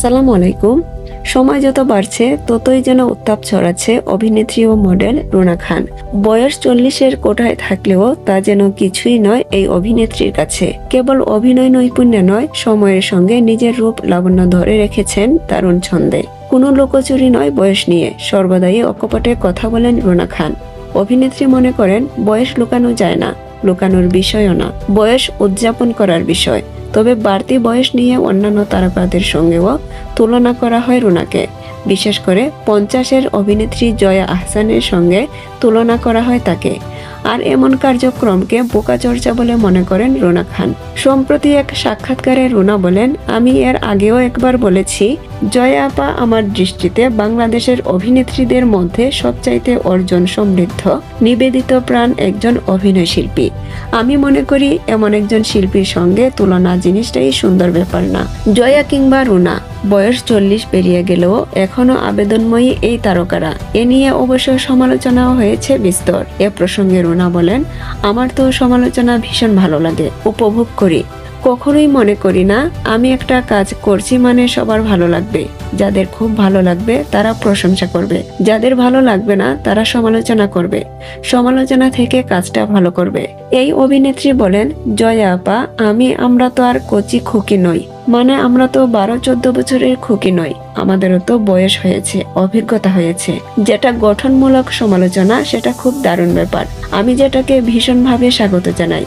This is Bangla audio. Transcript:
আসসালামু আলাইকুম। সময় যত বাড়ছে, ততই যেন উত্তাপ ছড়াচ্ছে অভিনেত্রী ও মডেল রুনা খান। বয়স চল্লিশের কোঠায় থাকলেও তা যেন কিছুই নয় এই অভিনেত্রীর কাছে। কেবল অভিনয় নৈপুণ্য নয়, সময়ের সঙ্গে নিজের রূপ লাবণ্য ধরে রেখেছেন দারুণ ছন্দে। কোনো লোকচুরি নয় বয়স নিয়ে, সর্বদাই অকপটে কথা বলেন রুনা খান। অভিনেত্রী মনে করেন, বয়স লুকানো যায় না, লুকানোর বিষয়ও না। বয়স উদযাপন করার বিষয়। তবে বাড়তি বয়স নিয়ে অন্যান্য তারকাদের সঙ্গেও তুলনা করা হয় রুনাকে। বিশেষ করে পঞ্চাশের অভিনেত্রী জয়া আহসানের সঙ্গে তুলনা করা হয় তাকে। আর এমন কার্যক্রমকে বোকা চর্চা বলে মনে করেন রুনা খান। সম্প্রতি এক সাক্ষাৎকারে রুনা বলেন, আমি এর আগেও একবার বলেছি, জয়া আপা আমার দৃষ্টিতে বাংলাদেশের অভিনেত্রীদের মধ্যে সবচাইতে অর্জন সমৃদ্ধ, নিবেদিত প্রাণ একজন অভিনয় শিল্পী। আমি মনে করি, এমন একজন শিল্পীর সঙ্গে তুলনা জিনিসটাই সুন্দর ব্যাপার না। জয়া কিংবা রুনা বয়স চল্লিশ পেরিয়ে গেলেও এখনও আবেদনময়ী এই তারকারা। এ নিয়ে অবশ্য সমালোচনাও হয়েছে বিস্তর। এ প্রসঙ্গে রুনা বলেন, আমার তো সমালোচনা ভীষণ ভালো লাগে, উপভোগ করি। কখনোই মনে করি না, আমি একটা কাজ করছি মানে সবার ভালো লাগবে। যাদের খুব ভালো লাগবে, তারা প্রশংসা করবে। যাদের ভালো লাগবে না, তারা সমালোচনা করবে। সমালোচনা থেকে কাজটা ভালো করবে। এই অভিনেত্রী বলেন, জয়া আপা, আমি আমরা তো আর কচি খুকি নই। মানে আমরা তো বারো, চোদ্দ বছরের খুকি নই, আমাদেরও তো বয়স হয়েছে, অভিজ্ঞতা হয়েছে। যেটা গঠনমূলক সমালোচনা, সেটা খুব দারুণ ব্যাপার। আমি যেটাকে ভীষণভাবে স্বাগত জানাই।